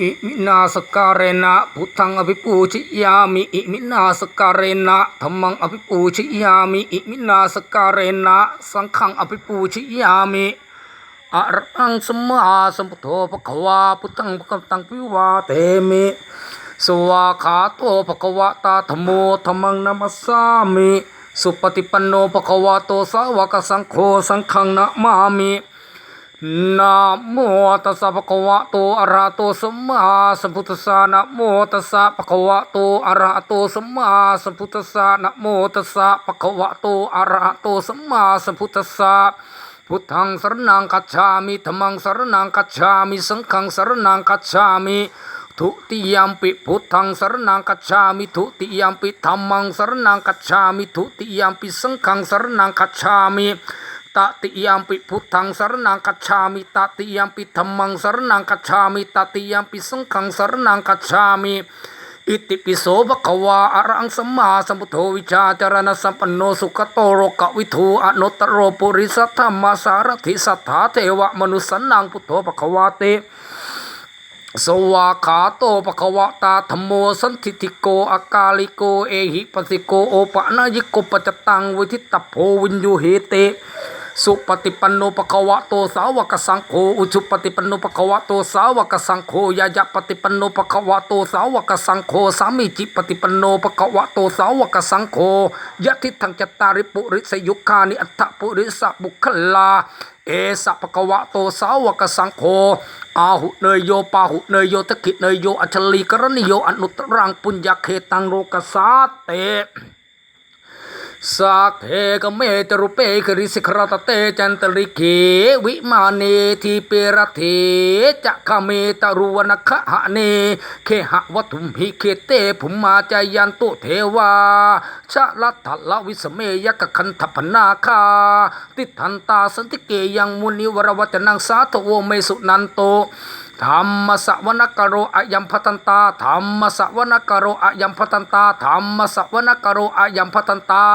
อิมินาสการเรนะพุทธังอภิปูชิยามิอิมินาสการเรนะธรรมังอภิปูชิยามิอิมินาสการเรนะสังฆังอภิปูชิยามิอะรังสมมาสมุทโธภควาพุทธังภควตังปิวาเตมิสวาขาโตภควตาธรรมโมธรรมังนัมสสามิ สุปฏิปันโนภควาโตสาวกสังโฆสังฆังนะมามินะโมตัสสะภะคะวะโตอะระหะโตสัมมาสัมพุทธัสสะนะโมตัสสะภะคะวะโตอะระหะโตสัมมาสัมพุทธัสสะนะโมตัสสะภะคะวะโตอะระหะโตสัมมาสัมพุทธัสสะพุทธังสรณังคัจฉามิธัมมังสรณังคัจฉามิสังฆังสรณังคัจฉามิ ทุติยมปิพุทธังสรณังคัจฉามิทุติยมปิธัมมังสรณังคัจฉามิทุติยมปิสังฆังสรณังคัจฉามิตติยามปิพุทธังสรนังกัจฉามิตติยามปิธรรมังสรนังกัจฉามิตติยามปิสังฆังสรนังกัจฉามิอิติปิโสภะควาอรังสัมมาสัมพุทโธวิชาจารณสัมปันโนสุขโตโรกวิทูอนุตตรโรปุริสัทธรรมาสารถิสัทธาเทวะมนุสันนังพุทโธภควาเต สวาขาโตปะคะวะตาธรมโมสันทิติโกอากาลิโกเอหิปสิโกโอปะนายิโกปัจตังวิทิตโพวินยูเหเต สุปฏิปันโนปะคะวะโตสาวกสังโฆอุชุปฏิปันโนปะคะวะโตสาวกสังโฆยายะปฏิปันโนปะคะวะโตสาวกสังโฆสามีจิปฏิปันโนปะคะวะโตสาวกสังโฆยะทิทังจตาริปุริสยุคานิอัตถปุริสบุคลา เอสะปะกวะโตสาวกสังโฆอาหุเนยโยปาหุเนยโยตะกิเนยโยอัชลีกรณิโยอนุตรังปุญญาเขตังโลกสาเต สักเทกเมจรุเปกริสิครตเตจันตริเขวิมาเนทีเปรเทจะขเมตรุวนคหะเนเคหะวัตุมหิเคเตภุมมาจายันตุเทวาชะลัตถละวิสเมยกคันทพนาคา ติทันตาสันติเกยังมุนิวรวัจนังสาธโวเมสุนันโต ธรรมสวนกโรอายัมพตันตาธรรมสวนกโรอายัมพตันตาธรรมสวนกโรอายัมพตันตา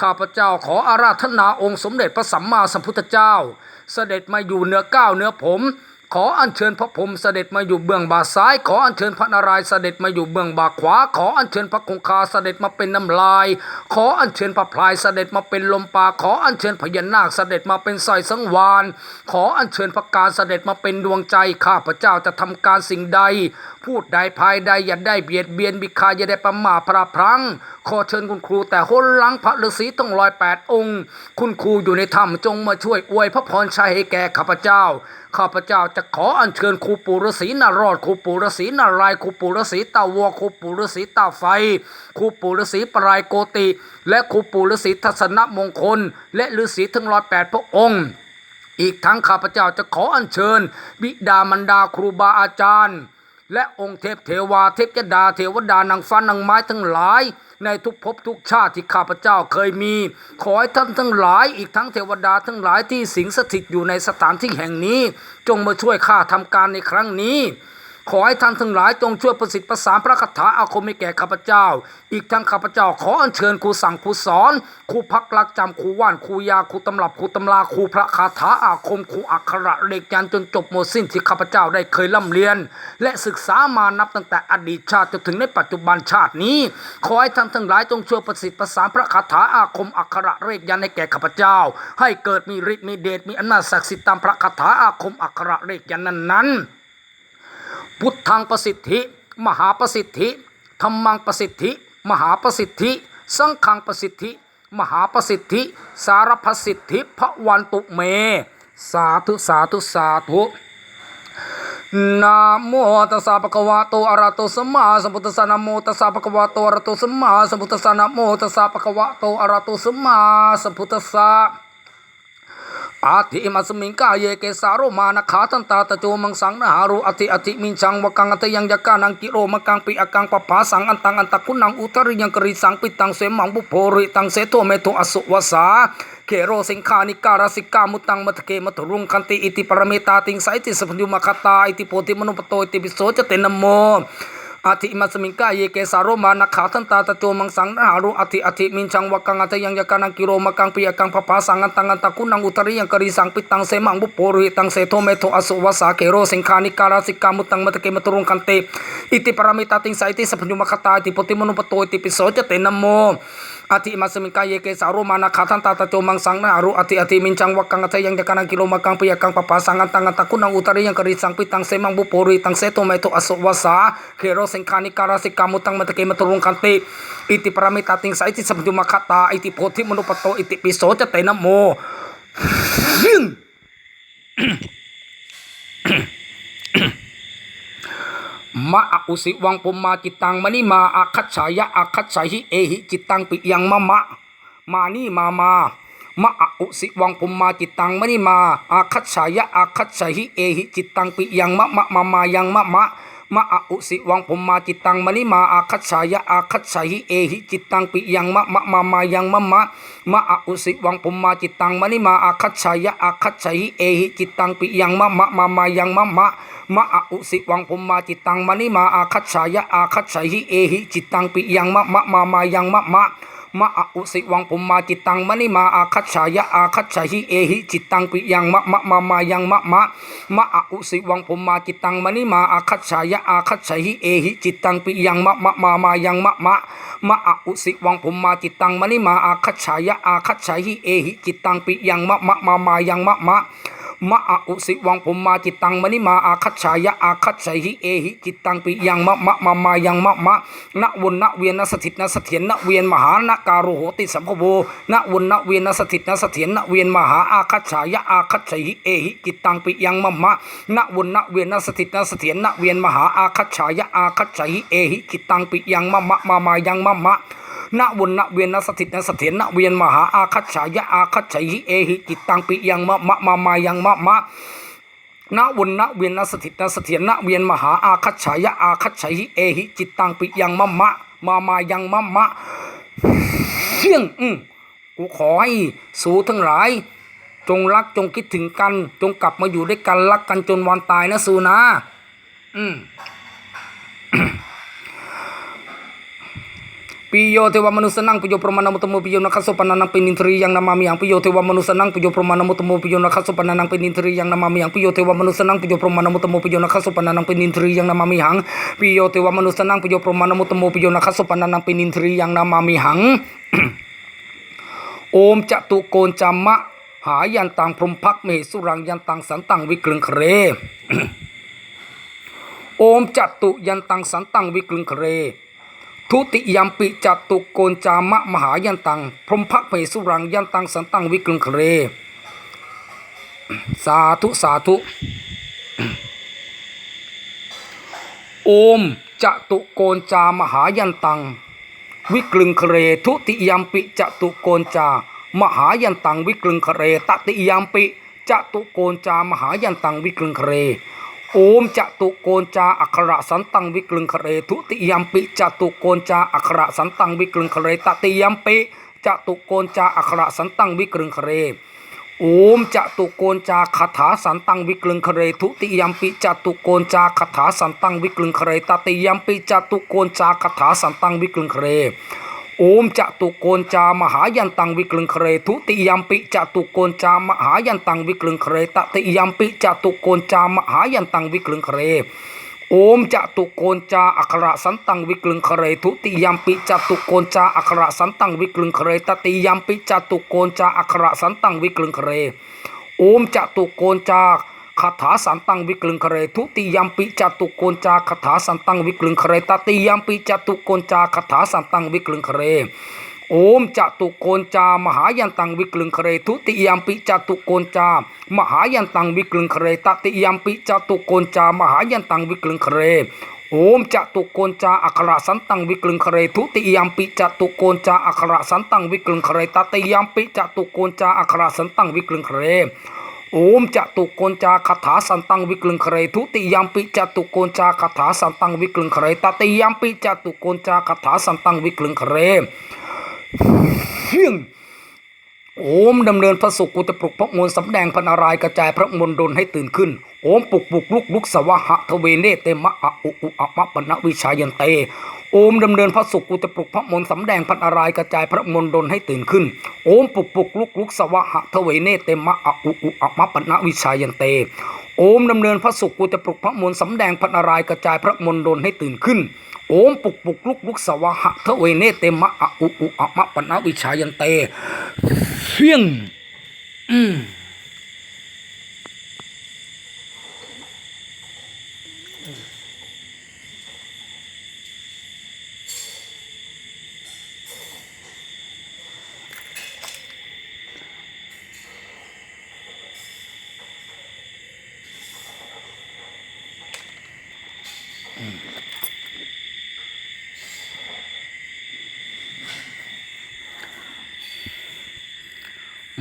ข้าพเจ้าขออาราธนาองค์สมเด็จพระสัมมาสัมพุทธเจ้า เสด็จมาอยู่เหนือก้าวเหนือผม ขออัญเชิญพระพรหมเสด็จมาอยู่เบื้องบ่าซ้าย ขออัญเชิญพระนารายณ์เสด็จมาอยู่เบื้องบ่าขวา ขออัญเชิญพระคงคาเสด็จมาเป็นน้ำลาย ขออัญเชิญพระพลายเสด็จมาเป็นลมปราขออัญเชิญพญานาคเสด็จมาเป็นสอยสังวานขออัญเชิญพระการเสด็จมาเป็นดวงใจข้าพระเจ้าจะทำการสิ่งใด พูดใดภายใดอย่าได้เบียดเบียนบิคาอย่าได้ประมาทพระพลังขอเชิญคุณครูแต่หนหลังพระฤาษีต้องลอยแปดองค์ คุณครูอยู่ในถ้ำจงมาช่วยอวยพระพรชัยให้แก่ข้าพเจ้า ข้าพเจ้าจะขออัญเชิญครูปู่ฤาษีนารอดครูปู่ฤาษีนารายครูปู่ฤาษีตาวัวครูปู่ฤาษีตาไฟครูปู่ฤาษีปรายโกติ และครูปู่ฤาษีทัศนมงคล และฤาษีทั้งร้อยแปดพระองค์ อีกทั้งข้าพเจ้าจะขออัญเชิญ บิดามารดาครูบาอาจารย์ และองค์เทพเทวาเทพยดาเทวดานางฟ้านางไม้ทั้งหลาย ในทุกภพทุกชาติที่ข้าพเจ้าเคยมี ขอให้ท่านทั้งหลาย อีกทั้งเทวดาทั้งหลายที่สิงสถิตอยู่ในสถานที่แห่งนี้ จงมาช่วยข้าทำการในครั้งนี้ ขอให้ท่านทั้งหลายจงช่วยประสิทธิ์ประสานพระคาถาอาคมให้แก่ข้าพเจ้า อีกทั้งข้าพเจ้าขออัญเชิญครูสั่งครูสอนครูพักรักจำครูว่านครูยาครูตำรับครูตำราครูพระคาถาอาคมครูอักขระเลขยันจนจบหมดสิ้นที่ข้าพเจ้าได้เคยล่ำเรียน และศึกษามานับตั้งแต่อดีตชาติจนถึงในปัจจุบันชาตินี้ ขอให้ท่านทั้งหลายจงช่วยประสิทธิ์ประสานพระคาถาอาคมอักขระเลขยันให้แก่ข้าพเจ้า ให้เกิดมีฤทธิ์มีเดชมีอำนาจศักดิ์สิทธิ์ตามพระคาถาอาคมอักขระเลขยันนั้นๆ พุทธังประสิทธิ มหาประสิทธิธรรมังประสิทธิ มหาประสิทธิ สังฆังประสิทธิ มหาประสิทธิ สารพสิทธิพระวันตุเม สาธุสาธุสาธุนะโมตัสสะภะคะวะโตอะระหะโตสัมมาสัมพุทธัสสะนะโมตัสสะภะคะวะโตอะระหะโตสัมมาสัมพุทธัสสะนะโมตัสสะภะคะวะโตอะระหะโตสัมมาสัมพุทธัสสะ อาทิมัสมิงกายเยเกสาโรมานะขาตันตาตะโจมังสังนะหารุอติอติมินชังวกังอัตยังยกานังกิโรมกังปิอกังปะภาสังอันตังอันตะคุนังอุตริยังกริสังปิตังเสมังบุโพริตังเสโทเมโทอสุวสาเคโรสิงคานิการสิกามุตังมัทเกมัทรุงคันติอิติปรเมตาติงไสติสัพพยุมคตาอิติโพธิมนุปโตอิติปิโสจเตนโม อธิมัสมิงกาเยเกสารมานักขาทันตาตะโจมังสังนาหารุอธิอธิมินชังวกังอัตยังยกันังกิโรมกังปิยกังพภาสังอันตังอันตะกุนังอุตริยังกริสังปิตังเสมังบุปโปริตังเสโทเมโทอสุวสาเกโรสิงคานิการาสิกามุตังมัตเกมตุรุงคันเตอิติปรามิตาติงสายติสัพพญุมคตาติปติมนุปโตติปิโสจเตนโมอธิมัสมิงกาเยเกสารมานักขาทันตาตะโจมังสังนาหารุอธิอธิมินชังวกังอัตยังยกันังกิโรมกังปิยกังพภาสังอันตังอันตะกุนังอุตริยังกริสังปิตังเสมังบุปโปริตังเสโทเมโทอสุวสาเกโรสิงคานิการาสิกามุตังมัตเกมตุรุงคันเตอิติปรมิตาติงสายติสัมจุมาคตาอิติโพธิมนุปโตอิติปิโสจะเตนะโมยมะอุสิวังปุมมาจิตังมณิมาอาคัจฉายะอาคัจฉาหิเอหิจิตังปิยังมะมะมานี่มามามะอุสิวังปุมมาจิตังมณิมาอาคัจฉายะอาคัจฉาหิเอหิจิตตังปิยังมะมะมามายังมะมะ มะอุสิวังผมมาจิตตังมณิมาอาคัจฉายะอาคัจฉาหิเอหิจิตตังปิยังมะมะมามายังมะมะมะอุสิวังผมมาจิตตังมณิมาอาคัจฉายะอาคัจฉาหิเอหิจิตตังปิยังมะมะมามายังมะมะมะอุสิวังผมมาจิตตังมณิมาอาคัจฉายะอาคัจฉาหิเอหิจิตตังปิยังมะมะมามายังมะมะ มะอุสิวังปุมมาจิตตังมณิมาอาคัจฉายะอาคัจฉาหิเอหิจิตตังปิยังมะมะมามายังมะมะมะอุสิวังปุมมาจิตตังมณิมาอาคัจฉายะอาคัจฉาหิเอหิจิตตังปิยังมะมะมามายังมะมะมะอุสิวังปุมมาจิตตังมณิมาอาคัจฉายะอาคัจฉาหิเอหิจิตตังปิยังมะมะมามายังมะมะ มะอุสิวังผมมาจิตตังมณิมาอาคัจฉายะอาคัจฉาหิเอหิจิตตังปิยังมะมะมามายังมะมะณวนณเวียนณสถิตณเสถียรณเวียนมหาณการุโหติสัมภโวณวนณเวียนณสถิตณเสถียรณเวียนมหาอาคัจฉายะอาคัจฉาหิเอหิจิตตังปิยังมะมะณวนณเวียนณสถิตณเสถียรณเวียนมหาอาคัจฉายะอาคัจฉาหิเอหิจิตตังปิยังมะมะมามายังมะมะ ณวนณเวียนณสถิตณเสถียรณเวียนมหาอาคัจฉายะอาคัจฉาหิเอหิจิตตังปิยังมะมะมามายังมะมะณวนณเวียนณสถิตณเสถียรณเวียนมหาอาคัจฉายะอาคัจฉาหิเอหิจิตตังปิยังมะมะมามายังมะมะเพียงอืมกูขอให้สูทั้งหลาย จงรักจงคิดถึงกัน จงกลับมาอยู่ด้วยกันรักกันจนวันตายนะสูนะ อืม ปิโยเทวมนุสนังปิโยประมาณมุตโมปิโยนักสุปนันังปินินทรียังนามามิยังปิโยเทวมนุสนังปิโยประมาณมุตโมปิโยนักสุปนันังปินินทรียังนามามิยังปิโยเทวมนุสนังปิโยประมาณมุตโมปิโยนักสุปนันังปินินทรียังนามามิหังปิโยเทวมนุสนังปิโยประมาณมุตโมปิโยนักสุปนันังปินินทรียังนามามิหังโอมจตุโกนจามะ หายันตังพรมพักเมสุรังยันตังสันตังวิกลึงเครโอมจตุยันตังสันตังวิกลึงเคร ทุติยมปิจตุโกนจามะมหายันตัง พรมพักเมสุรังยันตังสันตังวิกลงเคร สาธุสาธุ โอมจตุโกนจามหายันตัง วิกลึงเคเร ทุติยมปิจตุโกนจามหายันตังวิกลึงเคเรตติยมปิจตุโกนจามหายันตังวิกลึงเคเร โอมจตุโกนจาอัคระสันตังวิกลึงเคเรทุติยมปิจตุโกนจาอัคระสันตังวิกลึงเคเรตติยมปิจตุโกนจาอัคระสันตังวิกลึงเคเรโอมจตุโกนจาคาถาสันตังวิกลึงเคเรทุติยมปิจตุโกนจาคาถาสันตังวิกลึงเคเรตติยมปิจตุโกนจาคาถาสันตังวิกลึงเคเร โอมจตุโกนจามหายันตังวิกลึงเคเรทุติยัมปิจตุโกนจามหายันตังวิกลึงเคเรตติยัมปิจตุโกนจามหายันตังวิกลึงเคเรโอมจตุโกนจาอัคระสันตังวิกลึงเคเรทุติยัมปิจตุโกนจาอัคระสันตังวิกลึงเคเรตติยัมปิจตุโกนจาอัคระสันตังวิกลึงเคเรโอมจตุโกนจา คาถาสันตังวิกลึงเคเรทุติยมปิจตุโกนจาคาถาสันตังวิกลึงเคเรตติยมปิจตุโกนจาคาถาสันตังวิกลึงเคเรโอมจตุโกนจามหายันตังวิกลึงเคเรทุติยมปิจตุโกนจามหายันตังวิกลึงเคเรตติยมปิจตุโกนจามหายันตังวิกลึงเคเรโอมจตุโกนจาอัคระสันตังวิกลึงเคเรทุติยมปิจตุโกนจาอัคระสันตังวิกลึงเคเรตติยมปิจตุโกนจาอัคระสันตังวิกลึงเคเร โอมจตุโกนจาคาถาสันตังวิกลึงเครทุติยามปิจตุโกนจาคาถาสันตังวิกลึงเครตติยามปิจตุโกนจาคาถาสันตังวิกลึงเคเรฮียงโอมดำเนินพระสุกุจะปลุกพระมวลสำแดงพันารายกระจายพระมนดลให้ตื่นขึ้น โอมปลุกปลุกลุกลุกสวะหะทเวเนเตมะอะอุอุอะมะปณวิชายันเตโอมดำเนินพระสุกุจะปลุกพระมนต์สำแดงพันนารายกระจายพระมนดลให้ตื่นขึ้น โอมปุกปุกลุกลุกสวะหะทเวเนเตมะอะอุอุอะมะปณะวิชายันเต โอมดำเนินพระสุขกุจะปลุกพระมนต์สำแดงพันนารายกระจายพระมนดลให้ตื่นขึ้น โอมปุกปุกลุกลุกสวะหะทเวเนเตมะอะอุอุอะมะปณะวิชายันเตเฟียงอืม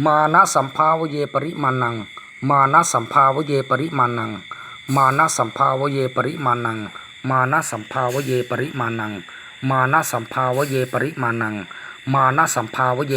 มานะสัมภาวเยปริมาณัง มานะสัมภาวเยปริมาณัง มานะสัมภาวเยปริมาณัง มานะสัมภาวเยปริมาณัง มานะสัมภาวเยปริมาณัง มานะสัมภาวเย